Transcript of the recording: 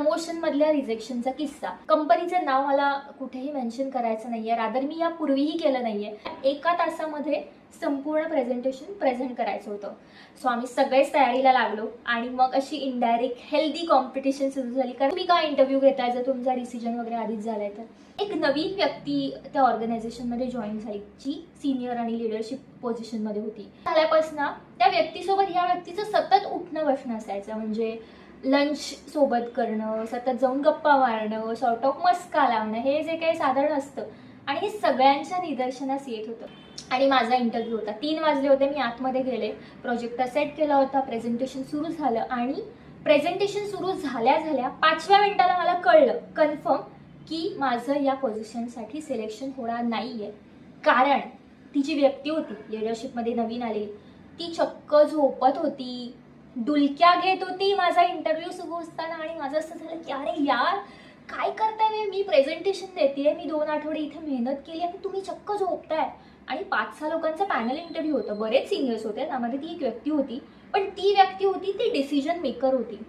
Promotion मधल्या रिजेक्शनचा किस्सा. कंपनीचं नाव मला कुठेही मेन्शन करायचं नाहीये. रादर मी यापूर्वीही केलं नाहीये. एका तासामध्ये संपूर्ण प्रेझेंटेशन प्रेझेंट करायचं होतं. सो आम्ही सगळेच तयारीला लागलो आणि मग अशी इनडायरेक्ट हेल्दी कॉम्पिटिशन सुरू झाली. कारण मी काय इंटरव्ह्यू घेताय जर तुमचा डिसिजन वगैरे आधीच झालाय तर. एक नवीन व्यक्ती त्या ऑर्गनायझेशनमध्ये जॉईन झाली जी सिनियर आणि लिडरशिप पोझिशनमध्ये होती. झाल्यापासून त्या व्यक्तीसोबत ह्या व्यक्तीचं सतत उठणं बसणं असायचं. म्हणजे लंच सोबत करणं सतत जाऊन गप्पा मारणं सॉर्ट ऑफ मस्का लावणं हे जे काही साधारण असतं. आणि हे सगळ्यांच्या निदर्शनास येत होतं. आणि माझा इंटरव्ह्यू होता. तीन वाजले होते मी आतमध्ये गेले. प्रोजेक्टर सेट केला होता प्रेझेंटेशन सुरू झालं आणि प्रेझेंटेशन सुरू झाल्या झाल्या पाचव्या मिनिटाला मला कळलं कन्फर्म की माझं या पोझिशनसाठी सिलेक्शन होणार नाही आहे कारण ती जी व्यक्ती होती लिडरशिपमध्ये नवीन आली ती चक्क झोपत होती. डुलक्या घेत होती. माझा इंटरव्ह्यू सुरू असताना आणि माझं असं झालं की अरे यार काय करताय मी? प्रेझेंटेशन देते मी दोन आठवडे इथे मेहनत केली आणि तुम्ही चक्क झोपताय. आणि पाच सहा लोकांचा पॅनल इंटरव्ह्यू होतं. बरेच सिनियर्स होते. त्यामध्ये ती एक व्यक्ती होती. पण ती व्यक्ती होती ती डिसिजन मेकर होती.